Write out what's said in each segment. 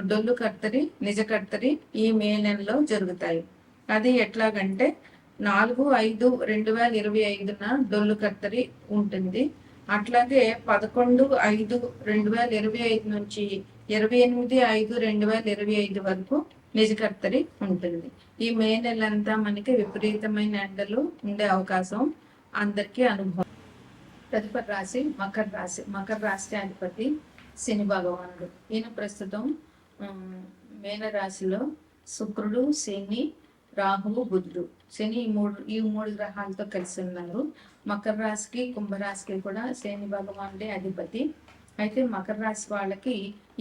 డొల్లు కర్తరి నిజ కర్తరి ఈ మే నెలలో జరుగుతాయి. అది ఎట్లాగంటే నాలుగు ఐదు రెండు వేల ఇరవై ఐదున డొల్లు కర్తరి ఉంటుంది. అట్లాగే పదకొండు ఐదు రెండు వేల ఇరవై ఐదు నుంచి ఇరవై ఎనిమిది ఐదు రెండు వేల ఇరవై ఐదు వరకు నిజకర్తరి ఉంటుంది. ఈ మే నెలంతా మనకి విపరీతమైన ఎండలు ఉండే అవకాశం అందరికీ అనుభవం. తదుపరి రాశి మకర రాశి. మకర రాశి అధిపతి శని భగవానుడు. ఈయన ప్రస్తుతం మేనరాశిలో శుక్రుడు శని రాహువు బుధుడు. శని ఈ మూడు ఈ మూడు గ్రహాలతో కలిసి ఉన్నారు. మకర రాశికి కుంభరాశికి కూడా శని భగవానుడే అధిపతి. అయితే మకర రాశి వాళ్ళకి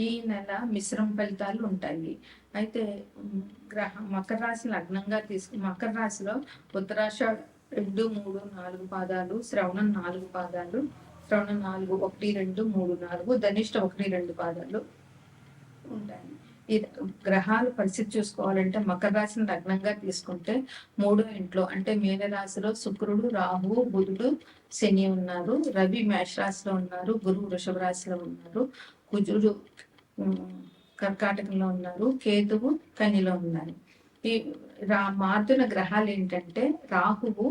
ఈ నెల మిశ్రమ ఫలితాలు ఉంటాయి. అయితే గ్రహ మకర రాశి లగ్నంగా తీసుకు మకర రాశిలో ఉత్తరాషాఢ రెండు మూడు నాలుగు పాదాలు శ్రవణం నాలుగు పాదాలు శ్రవణం నాలుగు ఒకటి రెండు మూడు నాలుగు ధనిష్ట ఒకటి రెండు పాదాలు. ఉంటాయి. ఈ గ్రహాలు పరిస్థితి చూసుకోవాలంటే మకర రాశిని లగ్నంగా తీసుకుంటే మూడో ఇంట్లో అంటే మీన రాశిలో శుక్రుడు రాహువు బుధుడు శని ఉన్నారు. రవి మేష రాశిలో ఉన్నారు. గురువు వృషభ రాశిలో ఉన్నారు. కుజుడు కర్కాటకంలో ఉన్నారు. కేతువు కనిలో ఉన్నారు. ఈ రా మారుతున్న గ్రహాలు ఏంటంటే రాహువు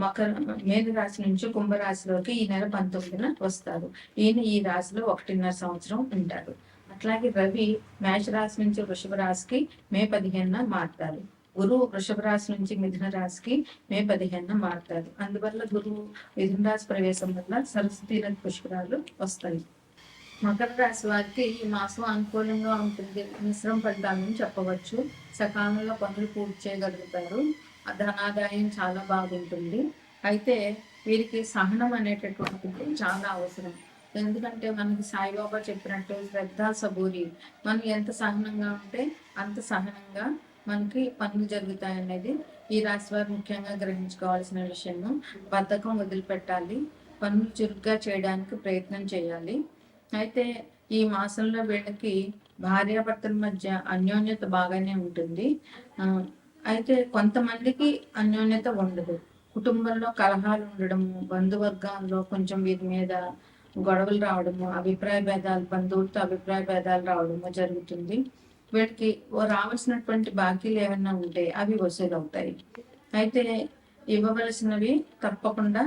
మకర మేన రాశి నుంచి కుంభరాశిలోకి ఈ నెల పంతొమ్మిదిన వస్తారు. ఈయన ఈ రాశిలో ఒకటిన్నర సంవత్సరం ఉంటారు. అట్లాగే రవి మేషరాశి నుంచి వృషభ రాశికి మే పదిహేనున మారుతారు. గురువు వృషభ రాశి నుంచి మిథున రాశికి మే పదిహేనున మారుతారు. అందువల్ల గురువు మిథున రాశి ప్రవేశం వల్ల సరస్వతి నది పుష్కరాలు వస్తాయి. మకర రాశి వారికి ఈ మాసం అనుకూలంగా ఉంటుంది. మిశ్రమ ఫలితాలను చెప్పవచ్చు. సకాలంలో పనులు పూర్తి చేయగలుగుతారు. ధనాదాయం చాలా బాగుంటుంది. అయితే వీరికి సహనం అనేటటువంటిది చాలా అవసరం. ఎందుకంటే మనకి సాయిబాబా చెప్పినట్టు శ్రద్ధ సబూరి. మనం ఎంత సహనంగా ఉంటే అంత సహనంగా మనకి పనులు జరుగుతాయి అనేది ఈ రాశి వారు ముఖ్యంగా గ్రహించుకోవాల్సిన విషయము. బద్ధకం వదిలిపెట్టాలి. పనులు చురుగ్గా చేయడానికి ప్రయత్నం చేయాలి. అయితే ఈ మాసంలో వీళ్ళకి భార్యాభర్తల మధ్య అన్యోన్యత బాగానే ఉంటుంది. అయితే కొంతమందికి అన్యోన్యత ఉండదు. కుటుంబంలో కలహాలు ఉండడము బంధువర్గాల్లో కొంచెం వీరి మీద గొడవలు రావడము అభిప్రాయ భేదాలు బంధువులతో అభిప్రాయ భేదాలు రావడము జరుగుతుంది. వీటికి రావాల్సినటువంటి బాకీలు ఏమైనా ఉంటే అవి వసూలు అవుతాయి. అయితే ఇవ్వవలసినవి తప్పకుండా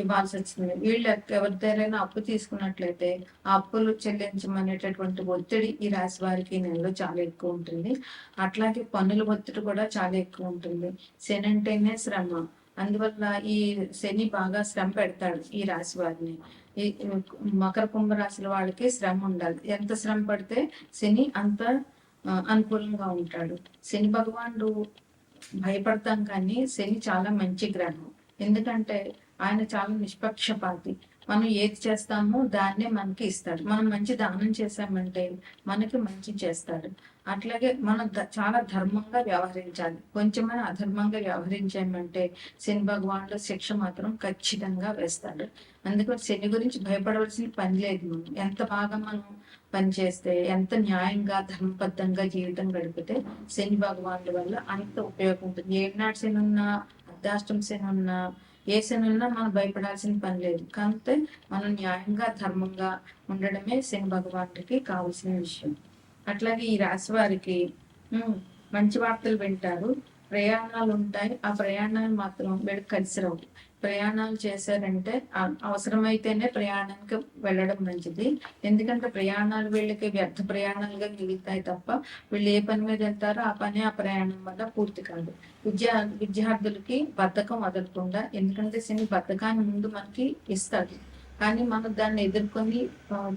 ఇవ్వాల్సి వచ్చింది వీళ్ళు ఎవరి దగ్గరైనా అప్పు తీసుకున్నట్లయితే ఆ అప్పులు చెల్లించమనేటటువంటి ఒత్తిడి ఈ రాశి వారికి నెలలో చాలా ఎక్కువ ఉంటుంది. అట్లాగే పన్నుల ఒత్తిడి కూడా చాలా ఎక్కువ ఉంటుంది. శని అంటేనే శ్రమ. అందువల్ల ఈ శని బాగా శ్రమ పెడతాడు ఈ రాశి వారిని. ఈ మకర కుంభ రాశుల వాళ్ళకి శ్రమ ఉండాలి. ఎంత శ్రమ పడితే శని అంత అనుకూలంగా ఉంటాడు. శని భగవానుడు భయపడతాం కానీ శని చాలా మంచి గ్రహం. ఎందుకంటే ఆయన చాలా నిష్పక్షపాతి. మనం ఏది చేస్తామో దాన్నే మనకి ఇస్తాడు. మనం మంచి దానం చేశామంటే మనకి మంచి చేస్తాడు. అట్లాగే మనం చాలా ధర్మంగా వ్యవహరించాలి. కొంచెమైనా అధర్మంగా వ్యవహరించామంటే శని భగవానుడు శిక్ష మాత్రం ఖచ్చితంగా వేస్తాడు. అందుకని శని గురించి భయపడవలసిన పని లేదు మనం. ఎంత బాగా మనం పనిచేస్తే ఎంత న్యాయంగా ధర్మబద్ధంగా జీవితం గడిపితే శని భగవానుడి వల్ల అంత ఉపయోగం ఉంటుంది. ఏనాడు శని ఉన్నా అర్ధాష్టం శని ఉన్నా ఏ శని మనం భయపడాల్సిన పని లేదు. కాకపోతే మనం న్యాయంగా ధర్మంగా ఉండడమే శని భగవానుడికి కావాల్సిన విషయం. అట్లాగే ఈ రాశి వారికి మంచి వార్తలు వింటారు. ప్రయాణాలు ఉంటాయి ఆ ప్రయాణాలు మాత్రం వీళ్ళకి కలిసి రావు. ప్రయాణాలు చేశారంటే అవసరమైతేనే ప్రయాణానికి వెళ్ళడం మంచిది. ఎందుకంటే ప్రయాణాలు వీళ్ళకి వ్యర్థ ప్రయాణాలుగా మిగులుతాయి తప్ప వీళ్ళు ఏ పని మీద వెళ్తారో ఆ పని ఆ ప్రయాణం వల్ల పూర్తి కాదు. విద్యా విద్యార్థులకి బద్ధకం వదలకుండా ఎందుకంటే శని బద్ధకాన్ని ముందు మనకి ఇస్తాడు. కానీ మనం దాన్ని ఎదుర్కొని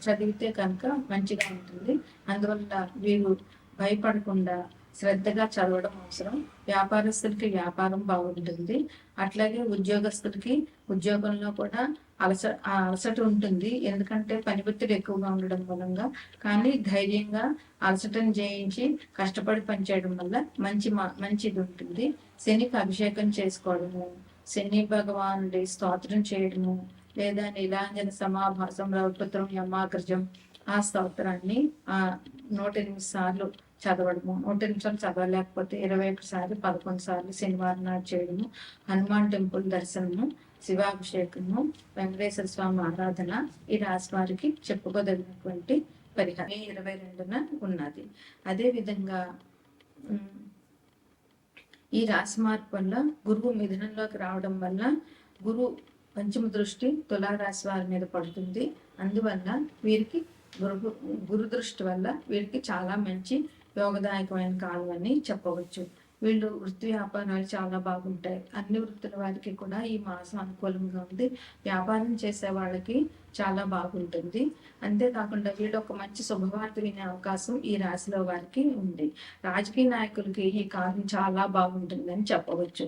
చదివితే కనుక మంచిగా ఉంటుంది. అందువల్ల వీరు భయపడకుండా శ్రద్ధగా చదవడం అవసరం. వ్యాపారస్తులకి వ్యాపారం బాగుంటుంది. అట్లాగే ఉద్యోగస్తులకి ఉద్యోగంలో కూడా అలస అలసట ఉంటుంది. ఎందుకంటే పని ఒత్తిడి ఎక్కువగా ఉండడం మూలంగా కానీ ధైర్యంగా అలసటను జయించి కష్టపడి పనిచేయడం వల్ల మంచి మంచిది ఉంటుంది. శనికి అభిషేకం చేసుకోవడము శని భగవానుడి స్తోత్రం చేయడము లేదా నీలాంజన సమాభాసం రౌపత్రం యమాగ్రజం ఆ స్తోత్రాన్ని ఆ నూట ఎనిమిది సార్లు చదవడము. నూట నిమిషాలు చదవలేకపోతే ఇరవై ఒకసారి పదకొండు సార్లు శనివారం నాడు చేయడము. హనుమాన్ టెంపుల్ దర్శనము శివాభిషేకము వెంకటేశ్వర స్వామి ఆరాధన ఈ రాశి వారికి చెప్పుకోదగినటువంటి పరిహారం. మే ఇరవై రెండున ఉన్నది. అదే విధంగా ఈ రాశి మార్పు వల్ల గురువు మిథునంలోకి రావడం వల్ల గురు పంచమ దృష్టి తులారాశి వారి మీద పడుతుంది. అందువల్ల వీరికి గురు గురు దృష్టి వల్ల వీరికి చాలా మంచి యోగదాయకమైన కాలం అని చెప్పవచ్చు. వీళ్ళు వృత్తి వ్యాపారాలు చాలా బాగుంటాయి. అన్ని వృత్తుల వారికి కూడా ఈ మాసం అనుకూలంగా ఉంది. వ్యాపారం చేసే వాళ్ళకి చాలా బాగుంటుంది. అంతేకాకుండా వీళ్ళు ఒక మంచి శుభవార్త వినే అవకాశం ఈ రాశిలో వారికి ఉంది. రాజకీయ నాయకులకి ఈ కాలం చాలా బాగుంటుందని చెప్పవచ్చు.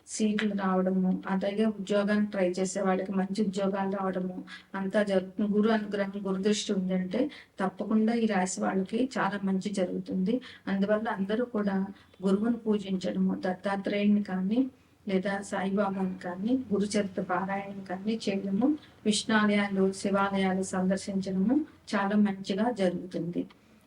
సీట్లు రావడము అలాగే ఉద్యోగాన్ని ట్రై చేసే వాళ్ళకి మంచి ఉద్యోగాలు రావడము అంతా జరుగుతుంది గురు అనుగ్రహం గురుదృష్టి ఉందంటే తప్పకుండా ఈ రాశి వాళ్ళకి చాలా మంచి జరుగుతుంది. అందువల్ల అందరూ కూడా గురువును పూజించడము దత్తాత్రేయుని కానీ లేదా సాయిబాబాని కానీ గురుచరిత్ర పారాయణం కానీ చేయడము విష్ణాలయాలు శివాలయాలు సందర్శించడము చాలా మంచిగా జరుగుతుంది.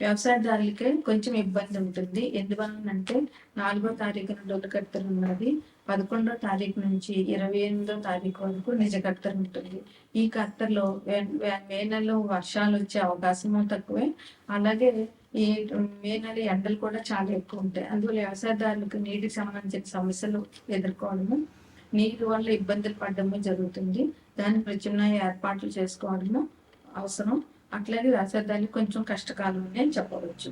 వ్యవసాయదారులకే కొంచెం ఇబ్బంది ఉంటుంది. ఎందువలనంటే నాలుగో తారీఖున డొల్లకర్తలు ఉన్నది. పదకొండో తారీఖు నుంచి ఇరవై ఎనిమిదో తారీఖు వరకు నిజ కర్తలు ఉంటుంది. ఈ కర్తలో మే నెలలో వర్షాలు వచ్చే అవకాశము తక్కువే. అలాగే ఈ మే నెల ఎండలు కూడా చాలా ఎక్కువ ఉంటాయి. అందువల్ల వ్యవసాయదారులకు నీటికి సంబంధించిన సమస్యలు ఎదుర్కోవడము నీటి వల్ల ఇబ్బందులు పడడము జరుగుతుంది. దాని ప్రత్యామ్నాయ ఏర్పాట్లు చేసుకోవడము అవసరం. అట్లాగే రాసేదానికి కొంచెం కష్టకాలం అని చెప్పవచ్చు.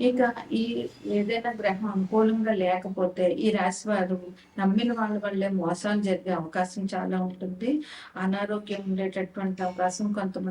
ఇక ఈ ఏదైనా గ్రహం అనుకూలంగా లేకపోతే ఈ రాశి వారు నమ్మిన వాళ్ళ వల్లే మోసాలు జరిగే అవకాశం చాలా ఉంటుంది. అనారోగ్యం ఉండేటటువంటి అవకాశం కొంతమంది